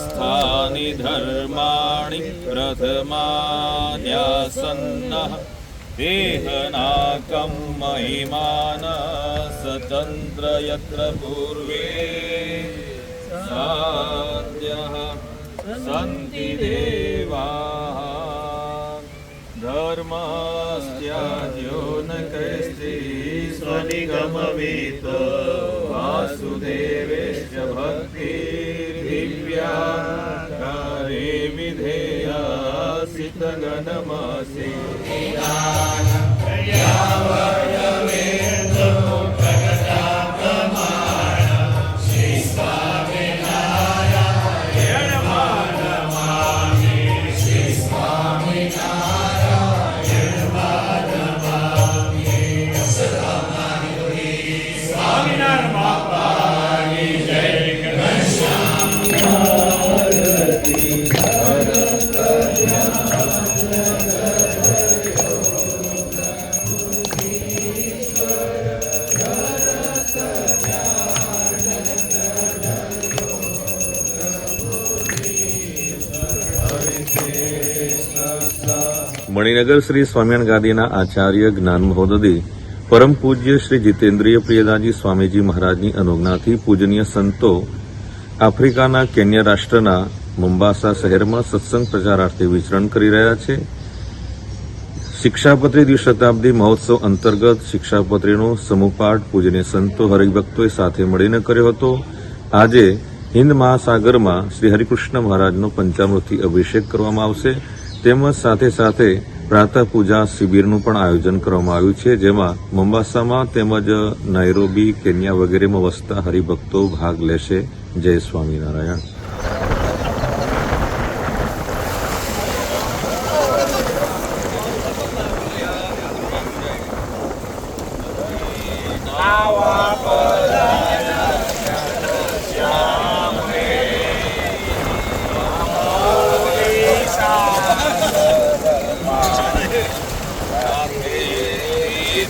स्थानि धर्माणि प्रथमाद्यासन्नः देहनाकं महिमान स्वतन्त्र यत्र पूर्वे साद्यः सन्ति देवाः। धर्मास्याद्यो न कैस्ति स्वनिगमवित वासुदेवेश्च भक्ति। सितगणमसि મણિનગર શ્રી સ્વામિનારાયણ ગાદીના આચાર્ય જ્ઞાન મહોદધી પરમ પૂજ્ય શ્રી જીતેન્દ્રિય પ્રિયદાજી સ્વામીજી મહારાજની અનુજ્ઞાથી પૂજનીય સંતો આફ્રિકાના કેન્યા રાષ્ટ્રના મુંબાસા શહેરમાં સત્સંગ પ્રચારાર્થે વિચરણ કરી રહ્યા છે. શિક્ષાપત્રી દ્વિશતાબ્દી મહોત્સવ અંતર્ગત શિક્ષાપત્રીનો સમૂહપાઠ પૂજનીય સંતો હરિભક્તોએ સાથે મળીને કર્યો હતો. આજે હિન્દ મહાસાગરમાં શ્રી હરિકૃષ્ણ મહારાજનો પંચામૃતથી અભિષેક કરવામાં આવશે. તેમજ સાથે સાથે પ્રાતઃ પૂજા શિબિરનું પણ આયોજન કરવામાં આવ્યું છે, જેમાં મોમ્બાસામાં તેમજ નાયરોબી કેન્યા વગેરેમાં વસતા હરિભક્તો ભાગ લેશે. જય સ્વામિનારાયણ.